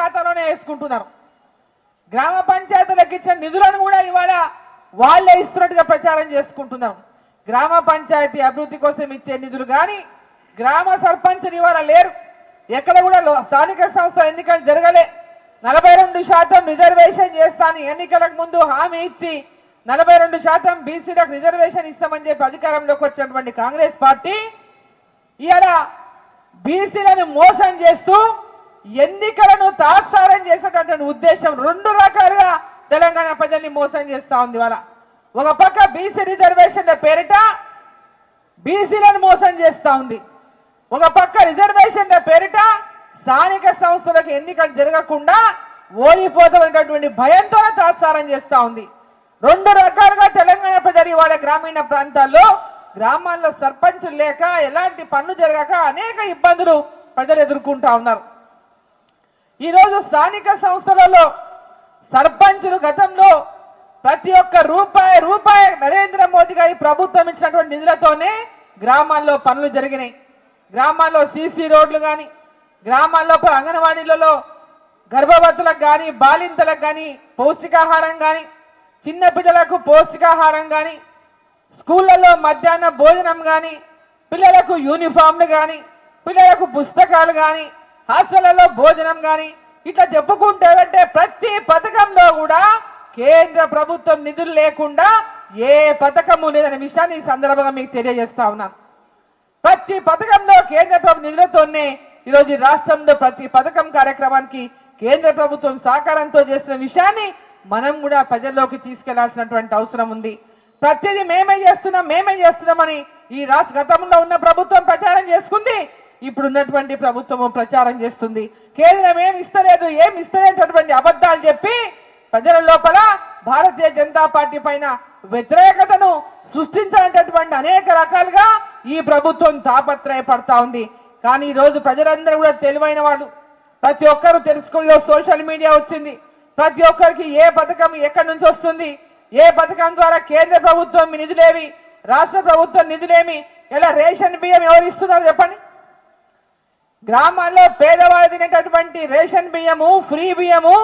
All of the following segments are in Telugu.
ఖాతాలోనే వేసుకుంటున్నారు. గ్రామ పంచాయతీలకు ఇచ్చిన నిధులను కూడా ఇవాళ వాళ్ళే ఇస్తున్నట్టుగా ప్రచారం చేసుకుంటున్నారు. గ్రామ పంచాయతీ అభివృద్ధి కోసం ఇచ్చే నిధులు కానీ గ్రామ సర్పంచ్లు ఇవాళ లేరు. ఎక్కడ కూడా స్థానిక సంస్థల ఎన్నికలు జరగలే. నలభై రెండు శాతం రిజర్వేషన్ చేస్తాను ఎన్నికలకు ముందు హామీ ఇచ్చి నలభై రెండు శాతం బీసీలకు రిజర్వేషన్ ఇస్తామని చెప్పి అధికారంలోకి వచ్చినటువంటి కాంగ్రెస్ పార్టీ ఇవాళ బీసీలను మోసం చేస్తూ ఎన్నికలను తాత్సారం చేసేటటువంటి ఉద్దేశం రెండు రకాలుగా తెలంగాణ ప్రజల్ని మోసం చేస్తా ఉంది ఇవాళ. ఒక పక్క బీసీ రిజర్వేషన్ల పేరిట బీసీలను మోసం చేస్తా ఉంది. ఒక పక్క రిజర్వేషన్ల పేరిట స్థానిక సంస్థలకు ఎన్నికలు జరగకుండా ఓడిపోతామనేటటువంటి భయంతో తాత్సారం చేస్తా ఉంది. రెండు రకాలుగా తెలంగాణ ప్రజలు ఇవాళ గ్రామీణ ప్రాంతాల్లో గ్రామాల్లో సర్పంచులు లేక ఎలాంటి పనులు జరగక అనేక ఇబ్బందులు ప్రజలు ఎదుర్కొంటా ఉన్నారు. ఈరోజు స్థానిక సంస్థలలో సర్పంచులు గతంలో ప్రతి ఒక్క రూపాయి రూపాయి నరేంద్ర మోదీ గారి ప్రభుత్వం ఇచ్చినటువంటి నిధులతోనే గ్రామాల్లో పనులు జరిగినాయి. గ్రామాల్లో సీసీ రోడ్లు కానీ గ్రామాల్లో అంగన్వాడీలలో గర్భవతులకు కానీ బాలింతలకు కానీ పౌష్టికాహారం కానీ చిన్నపిల్లలకు పౌష్టికాహారం కానీ స్కూళ్ళల్లో మధ్యాహ్న భోజనం కానీ పిల్లలకు యూనిఫామ్లు కానీ పిల్లలకు పుస్తకాలు కానీ హాస్టళ్ళలో భోజనం కానీ ఇట్లా చెప్పుకుంటే ప్రతి పథకంలో కూడా కేంద్ర ప్రభుత్వం నిధులు లేకుండా ఏ పథకము లేదనే విషయాన్ని ఈ సందర్భంగా మీకు తెలియజేస్తా ఉన్నాను ప్రతి పథకంలో కేంద్ర ప్రభుత్వ నిధులతోనే ఈరోజు ఈ రాష్ట్రంలో ప్రతి పథకం కార్యక్రమానికి కేంద్ర ప్రభుత్వం సహకారంతో చేస్తున్న విషయాన్ని మనం కూడా ప్రజల్లోకి తీసుకెళ్ళాల్సినటువంటి అవసరం ఉంది. ప్రతిదీ మేమే చేస్తున్నాం మేమే చేస్తున్నామని ఈ రాష్ట్ర గతంలో ఉన్న ప్రభుత్వం ప్రచారం చేసుకుంది. ఇప్పుడున్నటువంటి ప్రభుత్వం ప్రచారం చేస్తుంది. కేంద్రం ఏం ఇస్తలేదు ఏం ఇస్తలేనటువంటి అబద్ధాలు చెప్పి ప్రజల లోపల భారతీయ జనతా పార్టీ పైన వ్యతిరేకతను సృష్టించాలనేటటువంటి అనేక రకాలుగా ఈ ప్రభుత్వం తాపత్రయపడతా ఉంది. కానీ ఈ రోజు ప్రజలందరూ కూడా తెలివైన వాళ్ళు. ప్రతి ఒక్కరూ తెలుసుకునే సోషల్ మీడియా వచ్చింది. ప్రతి ఒక్కరికి ఏ పథకం ఎక్కడి నుంచి వస్తుంది? ఏ పథకం ద్వారా కేంద్ర ప్రభుత్వం నిధులేవి రాష్ట్ర ప్రభుత్వం నిధులేమి? ఇలా రేషన్ బియ్యం ఎవరు ఇస్తున్నారు చెప్పండి? గ్రామాల్లో పేదవాళ్ళు తినేటటువంటి రేషన్ బియ్యము ఫ్రీ బియ్యము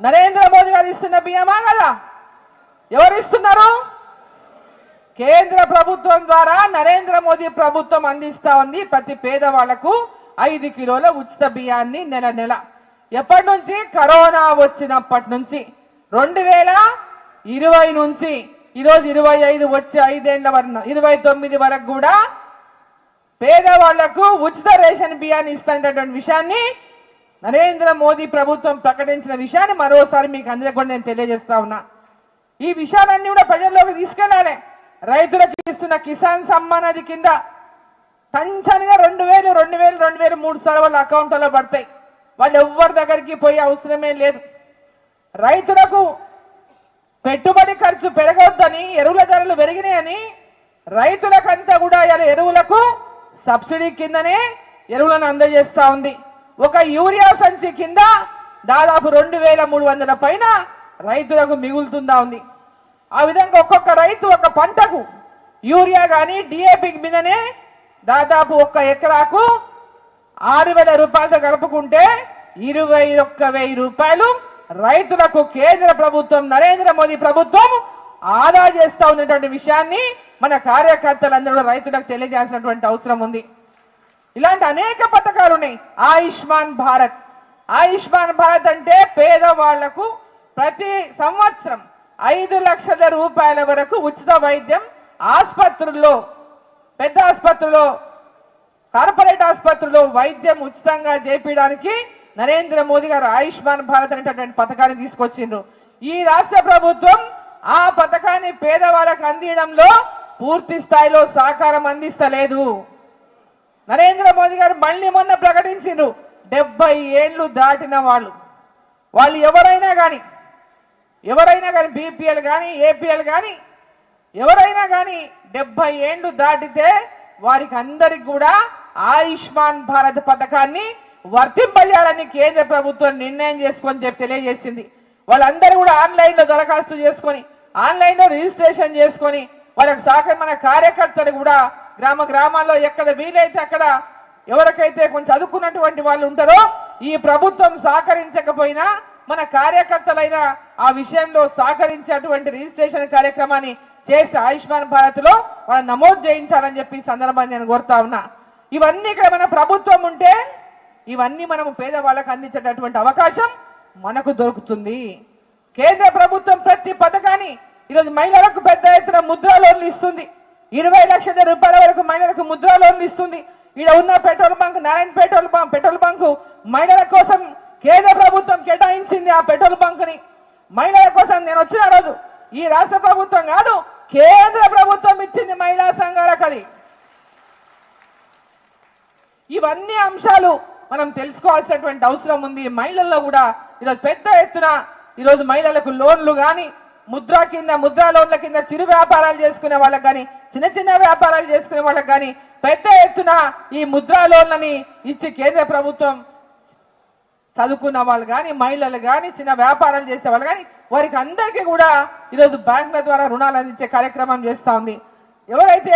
నరేంద్ర మోదీ గారు ఇస్తున్న బియ్యమా కదా? ఎవరు ఇస్తున్నారు? కేంద్ర ప్రభుత్వం ద్వారా నరేంద్ర మోదీ ప్రభుత్వం అందిస్తా ఉంది. ప్రతి పేదవాళ్ళకు ఐదు కిలోల ఉచిత బియ్యాన్ని నెల నెల. ఎప్పటి నుంచి? కరోనా వచ్చినప్పటి నుంచి. రెండు వేల ఇరవై నుంచి. ఈరోజు ఇరవై ఐదు వచ్చే ఐదేళ్ళ వరకు ఇరవై తొమ్మిది వరకు కూడా పేదవాళ్ళకు ఉచిత రేషన్ బియ్యాన్ని ఇస్తున్నటువంటి విషయాన్ని నరేంద్ర మోదీ ప్రభుత్వం ప్రకటించిన విషయాన్ని మరోసారి మీకు అందరికీ కూడా నేను తెలియజేస్తా ఉన్నా. ఈ విషయాలన్నీ కూడా ప్రజల్లోకి తీసుకెళ్ళాలి. రైతులకు ఇస్తున్న కిసాన్ సమ్మాన్ అది కింద టంచన్గా రెండు వేలు రెండు వేలు రెండు వేలు మూడు సార్లు వాళ్ళ అకౌంట్లలో పడతాయి. వాళ్ళు ఎవ్వరి దగ్గరికి పోయే అవసరమే లేదు. రైతులకు పెట్టుబడి ఖర్చు పెరగొద్దని ఎరువుల ధరలు పెరిగినాయని రైతులకంతా కూడా ఇలా ఎరువులకు సబ్సిడీ కిందనే ఎరువులను అందజేస్తా ఉంది. ఒక యూరియా సంచి కింద దాదాపు రెండు వేల మూడు వందల పైన రైతులకు మిగులుతుందా ఉంది. ఆ విధంగా ఒక్కొక్క రైతు ఒక పంటకు యూరియా కానీ డిఏపి మీదనే దాదాపు ఒక్క ఎకరాకు ఆరు వేల రూపాయలతో కలుపుకుంటే ఇరవై ఒక్క వెయ్యి రూపాయలు రైతులకు కేంద్ర ప్రభుత్వం నరేంద్ర మోదీ ప్రభుత్వం ఆదా చేస్తా ఉన్నటువంటి విషయాన్ని మన కార్యకర్తలందరూ రైతులకు తెలియజేసినటువంటి అవసరం ఉంది. ఇలాంటి అనేక పథకాలు ఉన్నాయి. ఆయుష్మాన్ భారత్. ఆయుష్మాన్ భారత్ అంటే పేదవాళ్ళకు ప్రతి సంవత్సరం ఐదు లక్షల రూపాయల వరకు ఉచిత వైద్యం ఆసుపత్రుల్లో పెద్ద ఆసుపత్రుల్లో కార్పొరేట్ ఆసుపత్రుల్లో వైద్యం ఉచితంగా చేపించడానికి నరేంద్ర మోదీ గారు ఆయుష్మాన్ భారత్ అనేటటువంటి పథకాన్ని తీసుకొచ్చిండ్రు. ఈ రాష్ట్ర ప్రభుత్వం ఆ పథకాన్ని పేదవాళ్ళకు అందించడంలో పూర్తి స్థాయిలో సహకారం అందిస్తలేదు. నరేంద్ర మోదీ గారు మళ్ళీ మొన్న ప్రకటించిండ్రు. డెబ్బై ఏండ్లు దాటిన వాళ్ళు. వాళ్ళు ఎవరైనా కానీ ఎవరైనా కానీ బీపీఎల్ కానీ ఏపీఎల్ కానీ ఎవరైనా కానీ డెబ్బై ఏండ్లు దాటితే వారికి అందరికి కూడా ఆయుష్మాన్ భారత్ పథకాన్ని వర్తింపజేయాలని కేంద్ర ప్రభుత్వం నిర్ణయం చేసుకొని చెప్పి తెలియజేసింది. వాళ్ళందరూ కూడా ఆన్లైన్లో దరఖాస్తు చేసుకొని ఆన్లైన్లో రిజిస్ట్రేషన్ చేసుకొని వాళ్ళకి సహకారం మన కార్యకర్తలు కూడా గ్రామ గ్రామాల్లో ఎక్కడ వీలైతే అక్కడ ఎవరికైతే కొంచెం చదువుకున్నటువంటి వాళ్ళు ఉంటారో ఈ ప్రభుత్వం సహకరించకపోయినా మన కార్యకర్తలైన ఆ విషయంలో సహకరించేటువంటి రిజిస్ట్రేషన్ కార్యక్రమాన్ని చేసి ఆయుష్మాన్ భారత్లో వాళ్ళ నమోదు చేయించాలని చెప్పి సందర్భాన్ని నేను కోరుతా ఉన్నా. ఇవన్నీ ఇక్కడ మన ప్రభుత్వం ఉంటే ఇవన్నీ మనము పేదవాళ్ళకు అందించేటటువంటి అవకాశం మనకు దొరుకుతుంది. కేంద్ర ప్రభుత్వం ప్రతి పథకాన్ని ఈరోజు మహిళలకు పెద్ద ఎత్తున ముద్రా లోన్లు ఇస్తుంది. ఇరవై లక్షల రూపాయల వరకు మహిళలకు ముద్రా లోన్లు ఇస్తుంది. ఈడ ఉన్న petrol bunk Narayana petrol bunk petrol bunk మహిళల కోసం కేంద్ర ప్రభుత్వం కేటాయించింది ఆ పెట్రోల్ బంక్ని మహిళల కోసం నేను వచ్చిన రోజు ఈ రాష్ట్ర ప్రభుత్వం కాదు కేంద్ర ప్రభుత్వం ఇచ్చింది మహిళా సంఘాలకు అది ఇవన్నీ అంశాలు మనం తెలుసుకోవాల్సినటువంటి అవసరం ఉంది. మహిళల్లో కూడా ఈరోజు పెద్ద ఎత్తున ఈరోజు మహిళలకు లోన్లు కానీ ముద్రా కింద ముద్రా లోన్ల కింద చిరు వ్యాపారాలు చేసుకునే వాళ్ళకి కానీ చిన్న చిన్న వ్యాపారాలు చేసుకునే వాళ్ళకి కానీ పెద్ద ఎత్తున ఈ ముద్రా లోన్లని ఇచ్చి కేంద్ర ప్రభుత్వం చదువుకున్న వాళ్ళు కానీ మహిళలు కానీ చిన్న వ్యాపారాలు చేసే వాళ్ళు కానీ వారికి అందరికీ కూడా ఈరోజు బ్యాంకుల ద్వారా రుణాలు అందించే కార్యక్రమం చేస్తా ఉంది. ఎవరైతే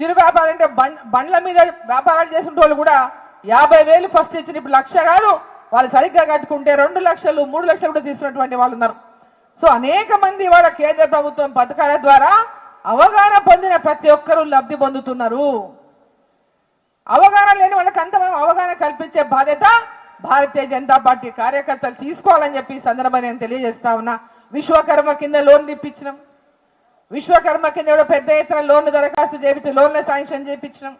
చిరు వ్యాపారం అంటే బండ్ బండ్ల మీద వ్యాపారాలు చేసిన వాళ్ళు కూడా యాభై వేలు ఫస్ట్ ఇచ్చిన ఇప్పుడు లక్ష కాదు వాళ్ళు సరిగ్గా కట్టుకుంటే రెండు లక్షలు మూడు లక్షలు కూడా తీసుకున్నటువంటి వాళ్ళు ఉన్నారు. సో అనేక మంది వాళ్ళ కేంద్ర ప్రభుత్వం పథకాల ద్వారా అవగాహన పొందిన ప్రతి ఒక్కరూ లబ్ధి పొందుతున్నారు. అవగాహన లేని వాళ్ళకి అంత మనం అవగాహన కల్పించే బాధ్యత భారతీయ జనతా పార్టీ కార్యకర్తలు తీసుకోవాలని చెప్పి ఈ నేను తెలియజేస్తా ఉన్నా. విశ్వకర్మ కింద లోన్లు ఇప్పించినాం విశ్వకర్మ కింద కూడా పెద్ద ఎత్తున లోన్లు దరఖాస్తు చేపించి లోన్ల శాంక్షన్ చేయించినాం.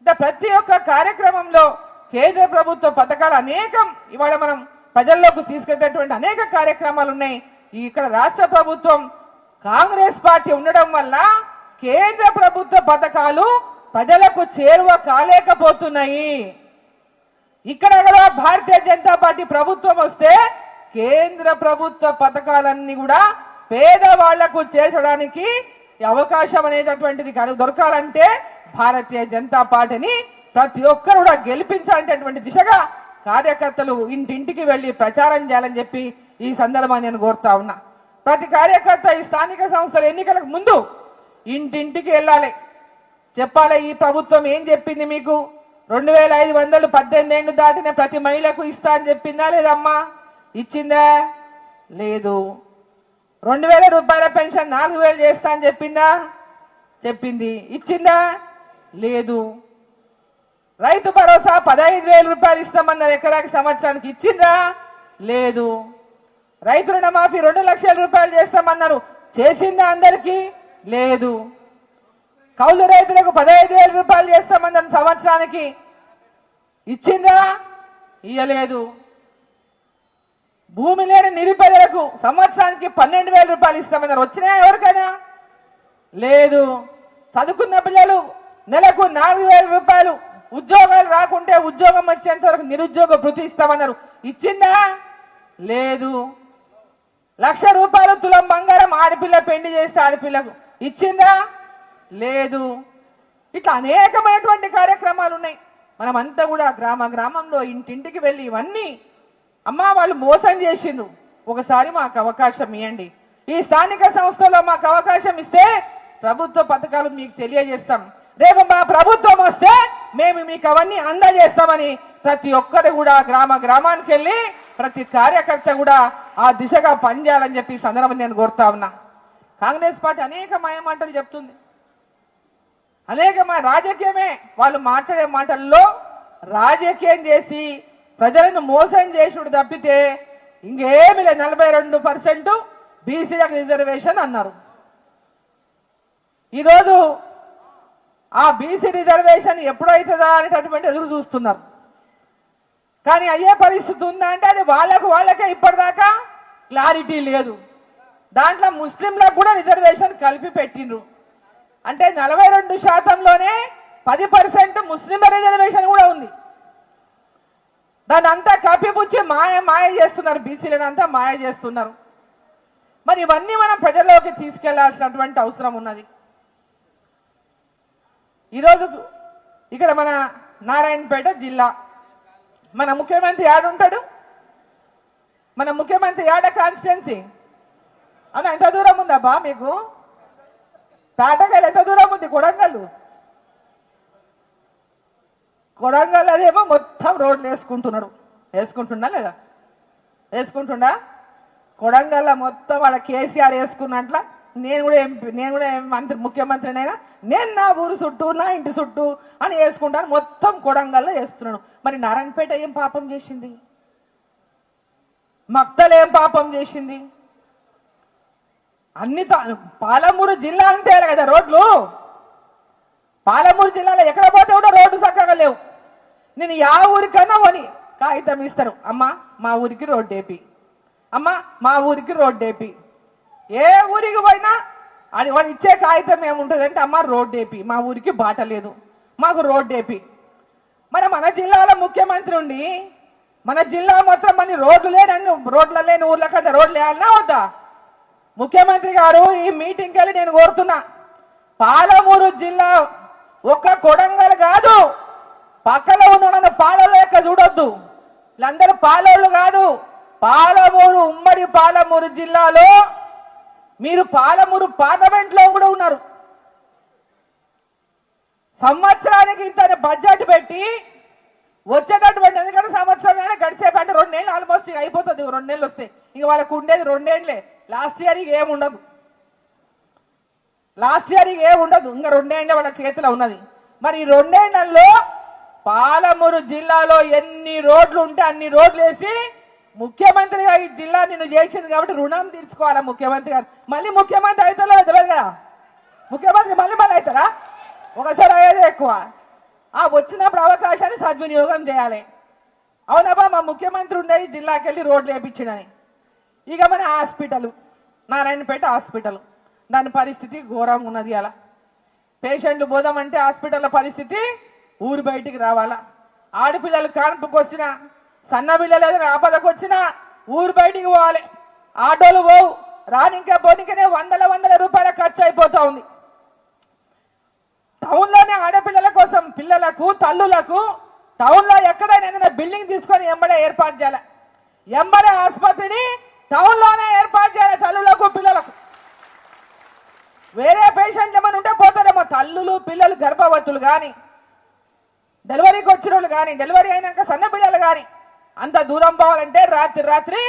ఇట్లా ప్రతి ఒక్క కార్యక్రమంలో కేంద్ర ప్రభుత్వ పథకాలు అనేకం ఇవాళ మనం ప్రజల్లోకి తీసుకెళ్ళేటువంటి అనేక కార్యక్రమాలు ఉన్నాయి. ఇక్కడ రాష్ట్ర ప్రభుత్వం కాంగ్రెస్ పార్టీ ఉండడం వల్ల కేంద్ర ప్రభుత్వ పథకాలు ప్రజలకు చేరువ కాలేకపోతున్నాయి. ఇక్కడ కూడా భారతీయ జనతా పార్టీ ప్రభుత్వం వస్తే కేంద్ర ప్రభుత్వ పథకాలన్నీ కూడా పేదవాళ్ళకు చేర్చడానికి అవకాశం అనేటటువంటిది కానీ దొరకాలంటే భారతీయ జనతా పార్టీని ప్రతి ఒక్కరు కూడా గెలిపించాలనేటటువంటి దిశగా కార్యకర్తలు ఇంటింటికి వెళ్ళి ప్రచారం చేయాలని చెప్పి ఈ సందర్భాన్ని నేను కోరుతా ఉన్నా. ప్రతి కార్యకర్త ఈ స్థానిక సంస్థల ఎన్నికలకు ముందు ఇంటింటికి వెళ్ళాలి. చెప్పాలి ఈ ప్రభుత్వం ఏం చెప్పింది మీకు? రెండు వేల ఐదు వందలు పద్దెనిమిది ఏళ్ళు దాటిన ప్రతి మహిళకు ఇస్తా అని చెప్పిందా లేదమ్మా? ఇచ్చిందా? లేదు. రెండు వేల రూపాయల పెన్షన్ నాలుగు వేలు చేస్తా అని చెప్పిందా? చెప్పింది. ఇచ్చిందా? లేదు. రైతు భరోసా పదహైదు వేల రూపాయలు ఇస్తామన్నారు ఎకరాకి సంవత్సరానికి. ఇచ్చిందా? లేదు. రైతు రుణమాఫీ రెండు లక్షల రూపాయలు చేస్తామన్నారు. చేసిందా అందరికీ? లేదు. కౌలు రైతులకు పదహైదు వేల రూపాయలు చేస్తామన్నారు సంవత్సరానికి. ఇచ్చిందా? ఇయ్యలేదు. భూమి లేని నిరుపేదలకు సంవత్సరానికి పన్నెండు వేల రూపాయలు ఇస్తామన్నారు. వచ్చినాయా ఎవరికైనా? లేదు. చదువుకున్న పిల్లలు నెలకు నాలుగు వేల రూపాయలు ఉద్యోగాలు రాకుంటే ఉద్యోగం వచ్చేంత వరకు నిరుద్యోగ భృతి ఇస్తామన్నారు. ఇచ్చిందా? లేదు. లక్ష రూపాయలు తులం బంగారం ఆడపిల్ల పెళ్ళి చేస్తే ఆడపిల్లకు ఇచ్చిందా? లేదు. ఇట్లా అనేకమైనటువంటి కార్యక్రమాలు ఉన్నాయి. మనమంతా కూడా గ్రామ గ్రామంలో ఇంటింటికి వెళ్ళి ఇవన్నీ అమ్మ వాళ్ళు మోసం చేసిండ్రు. ఒకసారి మాకు అవకాశం ఇవ్వండి ఈ స్థానిక సంస్థలో మాకు అవకాశం ఇస్తే ప్రభుత్వ పథకాలు మీకు తెలియజేస్తాం. రేపు మా ప్రభుత్వం వస్తే మేము మీకు అవన్నీ అందజేస్తామని ప్రతి ఒక్కరు కూడా గ్రామ గ్రామానికి వెళ్ళి ప్రతి కార్యకర్త కూడా ఆ దిశగా పనిచేయాలని చెప్పి సందర్భం నేను కోరుతా ఉన్నా. కాంగ్రెస్ పార్టీ అనేక మాయమాటలు చెప్తుంది. అనేక రాజకీయమే వాళ్ళు మాట్లాడే మాటల్లో రాజకీయం చేసి ప్రజలను మోసం చేసుడు తప్పితే ఇంకేమి లేదు. నలభై రెండు పర్సెంట్ బీసీలకు రిజర్వేషన్ అన్నారు. ఈరోజు ఆ బీసీ రిజర్వేషన్ ఎప్పుడైతుందా అనేటటువంటి ఎదురు చూస్తున్నారు. కానీ అయ్యే పరిస్థితి ఉందా అంటే అది వాళ్ళకు వాళ్ళకే ఇప్పటిదాకా క్లారిటీ లేదు. దాంట్లో ముస్లింలకు కూడా రిజర్వేషన్ కలిపి పెట్టిండ్రు. అంటే నలభై రెండు శాతంలోనే పది పర్సెంట్ ముస్లింల రిజర్వేషన్ కూడా ఉంది. దాన్ని అంతా కప్పిపుచ్చి మాయ మాయ చేస్తున్నారు. బీసీలను అంతా మాయ చేస్తున్నారు. మరి ఇవన్నీ మనం ప్రజల్లోకి తీసుకెళ్ళాల్సినటువంటి అవసరం ఉన్నది. ఈరోజు ఇక్కడ మన నారాయణపేట జిల్లా మన ముఖ్యమంత్రి ఆడుంటాడు? మన ముఖ్యమంత్రి ఆడ కాన్స్టిట్యున్సీ అవునా ఎంత దూరం ఉందబ్బా మీకు? తాటకాయలు ఎంత దూరం ఉంది? కొడంగల్. కొడంగల్ అదేమో మొత్తం రోడ్లు వేసుకుంటున్నాడు. వేసుకుంటున్నా లేదా? వేసుకుంటుండా కొడంగల్ మొత్తం వాళ్ళ కేసీఆర్ వేసుకున్నట్ల? నేను కూడా నేను కూడా ఏం మంత్రి ముఖ్యమంత్రినైనా నేను నా ఊరు చుట్టూ నా ఇంటి చుట్టూ అని వేసుకుంటాను. మొత్తం కొడంగల్లో వేస్తున్నాను. మరి నారాయణపేట ఏం పాపం చేసింది? మక్తలు ఏం పాపం చేసింది? అన్ని పాలమూరు జిల్లా అంతే కదా రోడ్లు? పాలమూరు జిల్లాలో ఎక్కడ పోతే కూడా రోడ్డు చక్కగా లేవు. నేను యా ఊరికైనా పోని కాగితం ఇస్తారు. అమ్మా మా ఊరికి రోడ్డు ఏపి. అమ్మా మా ఊరికి రోడ్డు ఏపి. ఏ ఊరికి పోయినా అది వాళ్ళు ఇచ్చే కాగితం ఏముంటుంది అంటే అమ్మ రోడ్డు ఏపి. మా ఊరికి బాట లేదు. మాకు రోడ్డు ఏపి. మరి మన జిల్లాలో ముఖ్యమంత్రి ఉండి మన జిల్లా మొత్తం మన రోడ్లు లేని రోడ్ల లేని ఊర్లకంటే రోడ్లు వేయాలన్నా వద్దా? ముఖ్యమంత్రి గారు ఈ మీటింగ్కి వెళ్ళి నేను కోరుతున్నా. పాలమూరు జిల్లా ఒక్క కొడంగల్ కాదు. పక్కలో ఉన్న పాలలో లెక్క చూడొద్దు. వీళ్ళందరూ పాలోళ్ళు కాదు. పాలమూరు ఉమ్మడి పాలమూరు జిల్లాలో మీరు పాలమూరు పార్లమెంట్లో కూడా ఉన్నారు. సంవత్సరానికి ఇంత బడ్జెట్ పెట్టి వచ్చేటటువంటి ఎందుకంటే సంవత్సరం గడిసేపు అంటే రెండు నెలలు ఆల్మోస్ట్ ఇక అయిపోతుంది రెండు నెలలు వస్తాయి ఇక వాళ్ళకు ఉండేది రెండేళ్ళే లాస్ట్ ఇయర్ ఇక ఏముండదు లాస్ట్ ఇయర్ ఇక ఏముండదు ఇంకా రెండేళ్ళే వాళ్ళ చేతిలో ఉన్నది. మరి ఈ రెండేళ్ళలో పాలమూరు జిల్లాలో ఎన్ని రోడ్లు ఉంటే అన్ని రోడ్లు వేసి ముఖ్యమంత్రిగా ఈ జిల్లా నిన్ను చేసింది కాబట్టి రుణం తీర్చుకోవాలా ముఖ్యమంత్రి గారు? మళ్ళీ ముఖ్యమంత్రి అవుతారో తెలియదు కదా? ముఖ్యమంత్రి మళ్ళీ మళ్ళీ అవుతారా ఒకసారి అయ్యేది ఎక్కువ. ఆ వచ్చినప్పుడు అవకాశాన్ని సద్వినియోగం చేయాలి. అవునబ్బా మా ముఖ్యమంత్రి ఉండే ఈ జిల్లాకి వెళ్ళి రోడ్లు వేపించినని ఇక మన హాస్పిటల్ నారాయణపేట హాస్పిటల్. దాని పరిస్థితి ఘోరంగా ఉన్నది అలా పేషెంట్లు పోదామంటే హాస్పిటల్ పరిస్థితి ఊరు బయటికి రావాలా. ఆడపిల్లలు కాన్పుకి వచ్చినా సన్న పిల్లలు ఏదైనా ఆపదకు వచ్చినా ఊరు బయటికి పోవాలి. ఆటోలు పోవు. రానింకా పోనీకనే వందల వందల రూపాయల ఖర్చు అయిపోతూ ఉంది. టౌన్లోనే ఆడపిల్లల కోసం పిల్లలకు తల్లులకు టౌన్లో ఎక్కడైనా ఏదైనా బిల్డింగ్ తీసుకొని ఎంబడే ఏర్పాటు చేయాలి. ఎంబడే ఆసుపత్రిని టౌన్లోనే ఏర్పాటు చేయాలి తల్లులకు పిల్లలకు. వేరే పేషెంట్లు ఏమైనా ఉంటే పోతారేమో. తల్లులు పిల్లలు గర్భవతులు కానీ డెలివరీకి వచ్చిన వాళ్ళు కానీ డెలివరీ అయినాక సన్న పిల్లలు కానీ. అంత దూరం పోవాలంటే రాత్రి రాత్రి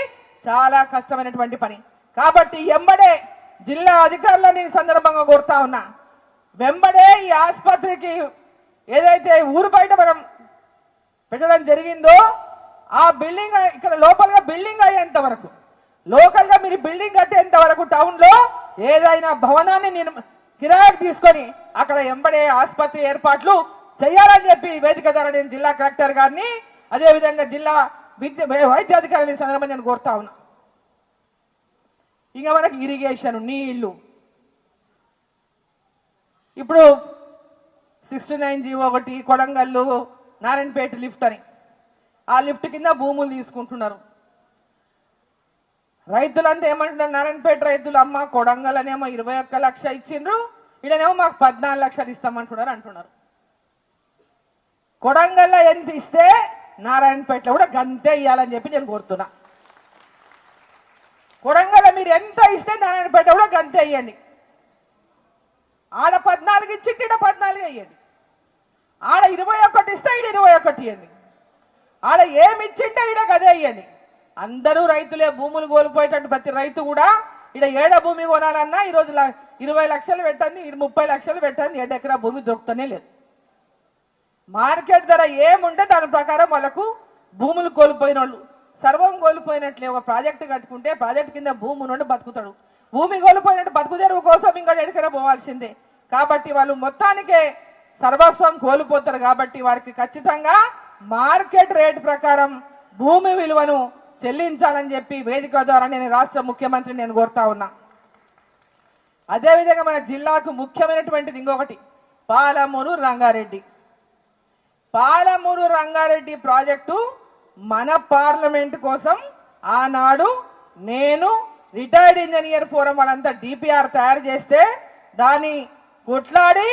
చాలా కష్టమైనటువంటి పని. కాబట్టి ఎంబడే జిల్లా అధికారులను ఈ సందర్భంగా కోరుతా ఉన్నా. వెంబడే ఈ ఆసుపత్రికి ఏదైతే ఊరు బయట మనం పెట్టడం జరిగిందో ఆ బిల్డింగ్ ఇక్కడ లోపలగా బిల్డింగ్ అయ్యేంత వరకు లోకల్గా మీరు బిల్డింగ్ కట్టేంత వరకు టౌన్లో ఏదైనా భవనాన్ని నేను కిరాయికి తీసుకొని అక్కడ ఎంబడే ఆసుపత్రి ఏర్పాట్లు చేయాలని చెప్పి వేదిక ద్వారా నేను జిల్లా కలెక్టర్ గారిని అదేవిధంగా జిల్లా విద్య వైద్యాధికారులు సందర్భం సందర్భంగా నేను కోరుతా ఉన్నా. ఇంకా మనకి ఇరిగేషన్ నీళ్ళు. ఇప్పుడు సిక్స్టీ నైన్ జీవో ఒకటి కొడంగల్లు నారాయణపేట లిఫ్ట్ అని. ఆ లిఫ్ట్ కింద భూములు తీసుకుంటున్నారు. రైతులంతా ఏమంటున్నారు? నారాయణపేట రైతులు అమ్మ కొడంగల్ అనేమో ఇరవై ఒక్క లక్ష ఇచ్చిండ్రు. ఈడనేమో మాకు పద్నాలుగు లక్షలు ఇస్తామంటున్నారు అంటున్నారు. కొడంగల్లో ఎంత ఇస్తే నారాయణపేటలో కూడా గంతే ఇవ్వాలని చెప్పి నేను కోరుతున్నా. కొడంగల్ మీరు ఎంత ఇస్తే నారాయణపేట కూడా గంతే ఇవ్వండి ఆడ పద్నాలుగు ఇచ్చి ఈడ పద్నాలుగు ఇవ్వండి ఆడ ఇరవై ఒకటి ఇస్తే ఈడ ఇరవై ఒకటి ఇవ్వండి ఆడ ఏమి ఇచ్చింటే ఈడ అదే ఇవ్వండి అందరూ రైతులే భూములు కోల్పోయేటట్టు ప్రతి రైతు కూడా ఈడ ఏడ భూమి కొనాలన్నా ఈరోజు ఇరవై లక్షలు పెట్టండి ఇరు- ముప్పై లక్షలు పెట్టండి ఏడెకరా భూమి దొరుకుతూనే లేదు. మార్కెట్ ధర ఏముంటే దాని ప్రకారం వాళ్ళకు భూములు కోల్పోయిన వాళ్ళు సర్వం కోల్పోయినట్లే. ఒక ప్రాజెక్టు కట్టుకుంటే ప్రాజెక్ట్ కింద భూమి నుండి బతుకుతాడు. భూమి కోల్పోయినట్టు బతుకు తెరువు కోసం ఇంకా ఎడికర పోవాల్సిందే. కాబట్టి వాళ్ళు మొత్తానికే సర్వస్వం కోల్పోతారు కాబట్టి వారికి ఖచ్చితంగా మార్కెట్ రేట్ ప్రకారం భూమి విలువను చెల్లించాలని చెప్పి వేదిక ద్వారా నేను రాష్ట్ర ముఖ్యమంత్రిని నేను కోరుతా ఉన్నా. అదేవిధంగా మన జిల్లాకు ముఖ్యమైనటువంటిది ఇంకొకటి పాలమూరు రంగారెడ్డి. పాలమూరు రంగారెడ్డి ప్రాజెక్టు మన పార్లమెంట్ కోసం ఆనాడు నేను రిటైర్డ్ ఇంజనీర్ ఫోరం వాళ్ళంతా డిపిఆర్ తయారు చేస్తే దాన్ని కొట్లాడి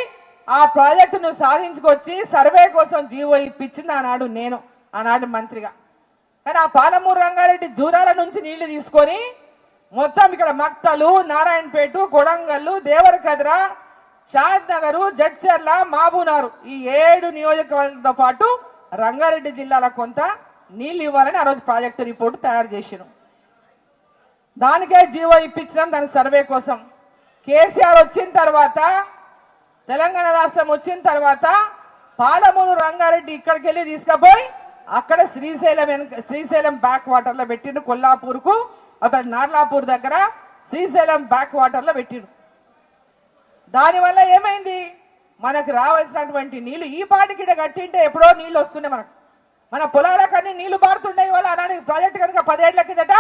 ఆ ప్రాజెక్టును సాధించుకొచ్చి సర్వే కోసం జీవో ఇప్పించింది ఆనాడు నేను ఆనాడు మంత్రిగా. కానీ ఆ పాలమూరు రంగారెడ్డి జూరాల నుంచి నీళ్ళు తీసుకొని మొత్తం ఇక్కడ మక్తలు నారాయణపేట కొడంగల్లు దేవరకద్ర షాద్ నగర్ జడ్చర్ల మాబూనారు. ఈ ఏడు నియోజకవర్గంతో పాటు రంగారెడ్డి జిల్లాలో కొంత నీళ్ళు ఇవ్వాలని ఆ రోజు ప్రాజెక్టు రిపోర్ట్ తయారు చేసినాం దానికే జీవో ఇప్పించినాం దాని సర్వే కోసం. కేసీఆర్ వచ్చిన తర్వాత తెలంగాణ రాష్ట్రం వచ్చిన తర్వాత పాలమూరు రంగారెడ్డి ఇక్కడికి వెళ్ళి తీసుకుపోయి అక్కడ శ్రీశైలం వెనక శ్రీశైలం బ్యాక్ వాటర్లో పెట్టిండు కొల్లాపూర్కు అతడు నార్లాపూర్ దగ్గర శ్రీశైలం బ్యాక్ వాటర్లో పెట్టిండు. దానివల్ల ఏమైంది? మనకు రావాల్సినటువంటి నీళ్ళు ఈ పాటికి కట్టింటే ఎప్పుడో నీళ్ళు వస్తున్నాయి మనకు. మన పొలాలకన్నీ నీళ్ళు పారుతుండే వల్ల అలాంటి ప్రాజెక్ట్ కనుక పదేళ్ళ కిందట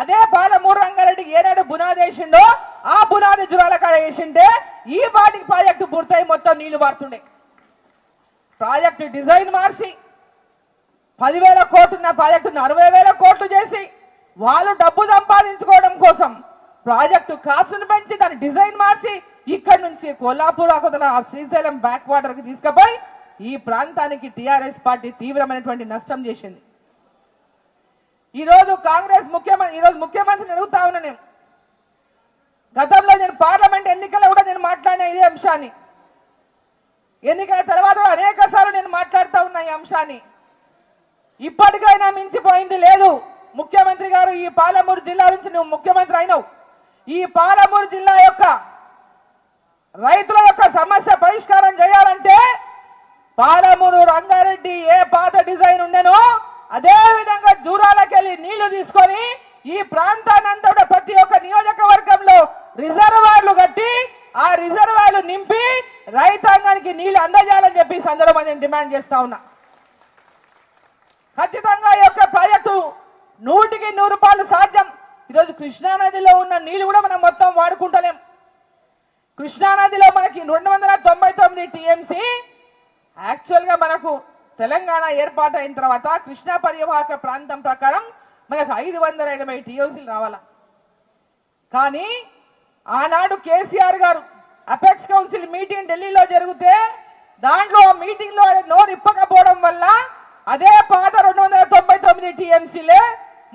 అదే పాలమూరు రంగారెడ్డి ఏనాడు బునాది వేసిండో ఆ బునాది జురాల కాడ వేసిండే ఈ పాటికి ప్రాజెక్టు పూర్తయి మొత్తం నీళ్ళు పారుతుండే. ప్రాజెక్టు డిజైన్ మార్చి పదివేల కోట్లున్న ప్రాజెక్టును అరవై వేల కోట్లు చేసి వాళ్ళు డబ్బు సంపాదించుకోవడం కోసం ప్రాజెక్టు కాసును పెంచి దాని డిజైన్ మార్చి ఇక్కడ నుంచి కొల్లాపూర్ ఆకుతల ఆ శ్రీశైలం బ్యాక్ వాటర్కి తీసుకుపోయి ఈ ప్రాంతానికి టిఆర్ఎస్ పార్టీ తీవ్రమైనటువంటి నష్టం చేసింది. ఈరోజు కాంగ్రెస్ ముఖ్యమంత్రి ఈ రోజు ముఖ్యమంత్రిని అడుగుతా ఉన్నా నేను. గతంలో నేను పార్లమెంట్ ఎన్నికల్లో కూడా నేను మాట్లాడిన ఇదే అంశాన్ని. ఎన్నికల తర్వాత అనేక సార్లు నేను మాట్లాడుతూ ఉన్నా ఈ అంశాన్ని. ఇప్పటికైనా మించిపోయింది లేదు. ముఖ్యమంత్రి గారు ఈ పాలమూరు జిల్లా నుంచి నువ్వు ముఖ్యమంత్రి అయినావు. ఈ పాలమూరు జిల్లా యొక్క రైతుల యొక్క సమస్య పరిష్కారం చేయాలంటే పాలమూరు రంగారెడ్డి ఏ పాత డిజైన్ ఉండేనో అదే విధంగా జూరాలకెళ్ళి నీళ్ళు తీసుకొని ఈ ప్రాంతాన్ని అంతా కూడా ప్రతి ఒక్క నియోజకవర్గంలో రిజర్వాయర్లు కట్టి ఆ రిజర్వాయర్లు నింపి రైతాంగానికి నీళ్ళు అందజేయాలని చెప్పి సందర్భంగా నేను డిమాండ్ చేస్తా ఉన్నా. ఖచ్చితంగా ఈ యొక్క ప్రాజెక్టు నూటికి నూరు రూపాయలు సాధ్యం. ఈరోజు కృష్ణా నదిలో ఉన్న నీళ్ళు కూడా మనం మొత్తం వాడుకుంటలేం. కృష్ణా నదిలో మనకి రెండు వందల తొంభై తొమ్మిది టీఎంసీ. యాక్చువల్గా మనకు తెలంగాణ ఏర్పాటు అయిన తర్వాత కృష్ణా పరివాహక ప్రాంతం ప్రకారం మనకు ఐదు వందల ఎనభై టీఎంసీలు రావాల? కానీ ఆనాడు కేసీఆర్ గారు అపెక్స్ కౌన్సిల్ మీటింగ్ ఢిల్లీలో జరిగితే దాంట్లో ఆ మీటింగ్లో నోరు ఇప్పకపోవడం వల్ల అదే పాత రెండు వందల తొంభై తొమ్మిది టీఎంసీలే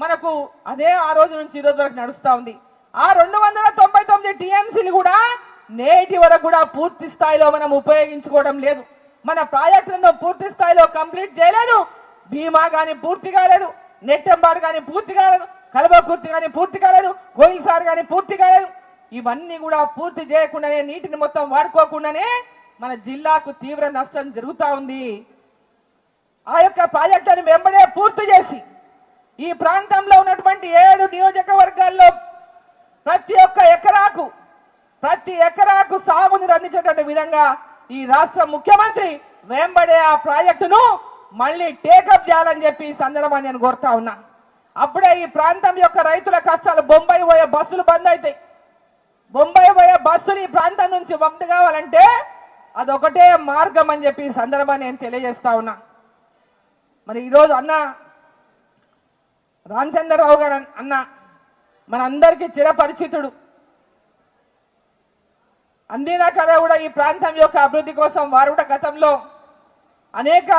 మనకు అదే ఆ రోజు నుంచి ఈ రోజు వరకు నడుస్తా ఉంది. ఆ రెండు వందల తొంభై తొమ్మిది టీఎంసీలు కూడా నేటి వరకు కూడా పూర్తి స్థాయిలో మనం ఉపయోగించుకోవడం లేదు. మన ప్రాజెక్టులను పూర్తి స్థాయిలో కంప్లీట్ చేయలేదు. బీమా కానీ పూర్తి కాలేదు. నెట్టెంబాడు కానీ పూర్తి కాలేదు. కలబకుర్తి కానీ పూర్తి కాలేదు. కోయిల్ సార్ కానీ పూర్తి కాలేదు. ఇవన్నీ కూడా పూర్తి చేయకుండానే నీటిని మొత్తం వాడుకోకుండానే మన జిల్లాకు తీవ్ర నష్టం జరుగుతూ ఉంది. ఆ యొక్క ప్రాజెక్టులను వెంబడే పూర్తి చేసి ఈ ప్రాంతంలో ఉన్నటువంటి ఏడు నియోజకవర్గాల్లో ప్రతి ఒక్క ఎకరాకు ప్రతి ఎకరాకు సాగునీరు అందించేటువంటి విధంగా ఈ రాష్ట్ర ముఖ్యమంత్రి వెంబడే ఆ ప్రాజెక్టును మళ్ళీ టేకప్ చేయాలని చెప్పి ఈ సందర్భాన్ని నేను కోరుతా ఉన్నా. అప్పుడే ఈ ప్రాంతం యొక్క రైతుల కష్టాలు బొంబాయి పోయే బస్సులు బంద్ అవుతాయి బొంబాయి పోయే బస్సులు ఈ ప్రాంతం నుంచి బంద్ కావాలంటే అదొకటే మార్గం అని చెప్పి ఈ సందర్భాన్ని నేను తెలియజేస్తా ఉన్నా. మరి ఈరోజు అన్న రామచంద్రరావు గారు అన్న మనందరికీ చిరపరిచితుడు. అందిన కదా కూడా ఈ ప్రాంతం యొక్క అభివృద్ధి కోసం వారు కూడా గతంలో అనేక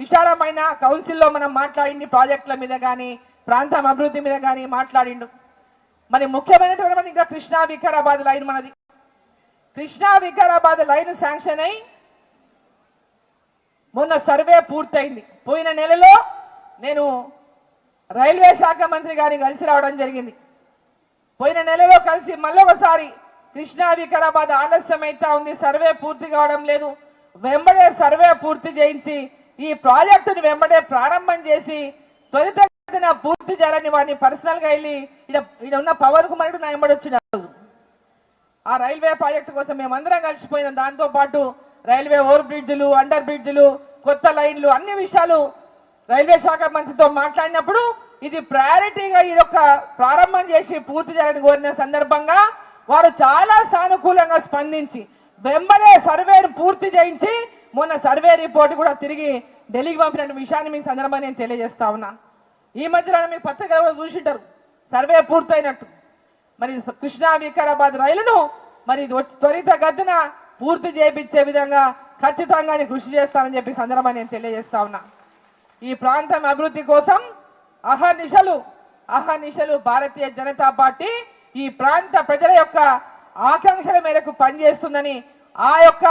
విశాలమైన కౌన్సిల్లో మనం మాట్లాడింది ప్రాజెక్టుల మీద కానీ ప్రాంతం అభివృద్ధి మీద కానీ మాట్లాడిండు. మరి ముఖ్యమైనటువంటి ఇంకా కృష్ణా వికారాబాద్ లైన్ మనది. కృష్ణా వికారాబాద్ లైన్ శాంక్షన్ అయి మొన్న సర్వే పూర్తయింది. పోయిన నెలలో నేను రైల్వే శాఖ మంత్రి గారిని కలిసి రావడం జరిగింది. పోయిన నెలలో కలిసి మళ్ళీ ఒకసారి కృష్ణా వికారాబాద్ ఆలస్యం అయితే ఉంది సర్వే పూర్తి కావడం లేదు. వెంబడే సర్వే పూర్తి చేయించి ఈ ప్రాజెక్టును వెంబడే ప్రారంభం చేసి త్వరితగతిన పూర్తి చేయాలని వాడిని పర్సనల్గా వెళ్ళి ఈడ ఉన్న పవర్ కుమారుడు నా వెంబడి వచ్చిన రోజు. ఆ రైల్వే ప్రాజెక్టు కోసం మేమందరం కలిసిపోయినాం దాంతో పాటు రైల్వే ఓవర్ బ్రిడ్జ్లు అండర్ బ్రిడ్జ్లు కొత్త లైన్లు అన్ని విషయాలు రైల్వే శాఖ మంత్రితో మాట్లాడినప్పుడు ఇది ప్రయారిటీగా ఈ యొక్క ప్రారంభం చేసి పూర్తి చేయాలని కోరిన సందర్భంగా వారు చాలా సానుకూలంగా స్పందించి వెంబడే సర్వేను పూర్తి చేయించి మొన్న సర్వే రిపోర్ట్ కూడా తిరిగి ఢిల్లీకి పంపిన విషయాన్ని మీ సందర్భంగా నేను తెలియజేస్తా ఉన్నా. ఈ మధ్యలో మీ పత్రికలు చూసింటారు? సర్వే పూర్తయినట్టు. మరి కృష్ణా వికారాబాద్ రైలును మరి త్వరిత త్వరితగతిన పూర్తి చేపించే విధంగా ఖచ్చితంగా కృషి చేస్తానని చెప్పి సందర్భంగా నేను తెలియజేస్తా ఉన్నా. ఈ ప్రాంతం అభివృద్ధి కోసం అహర్నిశలు అహర్నిశలు భారతీయ జనతా పార్టీ ఈ ప్రాంత ప్రజల యొక్క ఆకాంక్షల మేరకు పనిచేస్తుందని ఆ యొక్క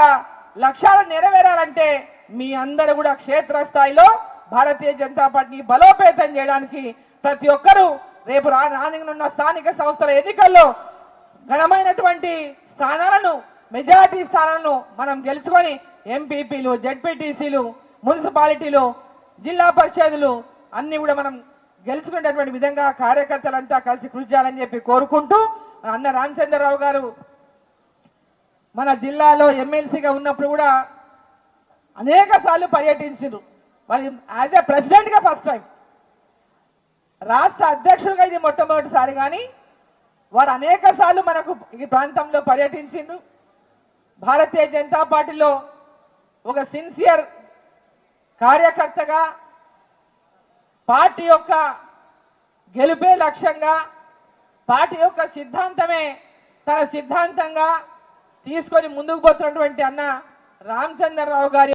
లక్ష్యాలు నెరవేరాలంటే మీ అందరూ కూడా క్షేత్రస్థాయిలో భారతీయ జనతా పార్టీని బలోపేతం చేయడానికి ప్రతి ఒక్కరూ రేపు రానున్న స్థానిక సంస్థల ఎన్నికల్లో ఘనమైనటువంటి స్థానాలను మెజారిటీ స్థానాలను మనం గెలుచుకొని ఎంపీపీలు జెడ్పీటీసీలు మున్సిపాలిటీలు జిల్లా పరిషత్లు అన్ని కూడా మనం గెలుచుకునేటువంటి విధంగా కార్యకర్తలంతా కలిసి కృషి చేయాలని చెప్పి కోరుకుంటూ అన్న రామచంద్రరావు గారు మన జిల్లాలో ఎమ్మెల్సీగా ఉన్నప్పుడు కూడా అనేక సార్లు పర్యటించారు మరి యాజ్ ఏ ప్రెసిడెంట్గా ఫస్ట్ టైం. రాష్ట్ర అధ్యక్షుడిగా ఇది మొట్టమొదటిసారి కానీ వారు అనేక సార్లు మనకు ఈ ప్రాంతంలో పర్యటించిండ్రు. భారతీయ జనతా పార్టీలో ఒక సిన్సియర్ కార్యకర్తగా పార్టీ యొక్క గెలుపే లక్ష్యంగా పార్టీ యొక్క సిద్ధాంతమే తన సిద్ధాంతంగా తీసుకొని ముందుకు పోతున్నటువంటి అన్న రామచంద్రరావు గారి